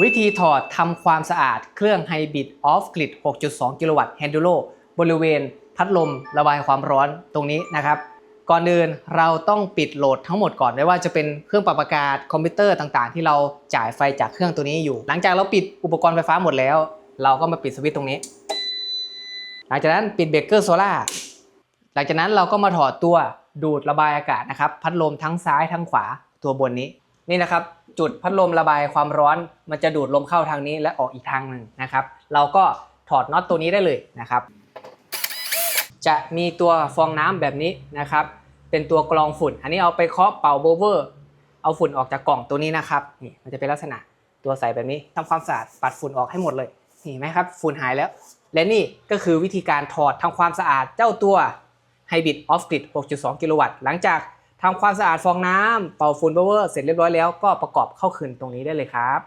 วิธีถอดทำความสะอาดเครื่อง Hybrid Off Grid 6.2 กิโลวัตต์ Handuro บริเวณพัดลมระบายความร้อนตรงนี้นะครับ ก่อนอื่นเราต้องปิดโหลดทั้งหมดก่อนไม่ว่าจะเป็นเครื่องปรับอากาศคอมพิวเตอร์ต่างๆ ที่เราจ่ายไฟจากเครื่องตัวนี้อยู่ หลังจากเราปิดอุปกรณ์ไฟฟ้าหมดแล้ว เราก็มาปิดสวิตช์ตรงนี้ หลังจากนั้นปิดเบรกเกอร์โซล่าหลังจากนั้นเราก็มาถอดตัวดูดระบายอากาศนะครับ พัดลมทั้งซ้ายทั้งขวาตัวบนนี้นี่นะครับ จุดพัดลมระบายความร้อน มันจะดูดลมเข้าทางนี้และออกอีกทางหนึ่งนะครับ เราก็ถอดน็อตตัวนี้ได้เลยนะครับ จะมีตัวฟองน้ำแบบนี้นะครับ เป็นตัวกรองฝุ่น อันนี้เอาไปเคาะเป่าโบเวอร์ เอาฝุ่นออกจากกล่องตัวนี้นะครับนี่มันจะเป็นลักษณะตัวใสแบบนี้ทำความสะอาดปัดฝุ่นออกให้หมดเลยนี่เห็นไหมครับฝุ่นหายแล้ว และนี่ก็คือวิธีการถอดทำความสะอาดเจ้าตัว Hybrid Off Grid 6.2 กิโลวัตต์หลังจาก ทำความสะอาดฟองน้ำเป่าฝุ่นเบเวอร์เสร็จเรียบร้อยแล้วก็ประกอบเข้าคืนตรงนี้ได้เลยครับ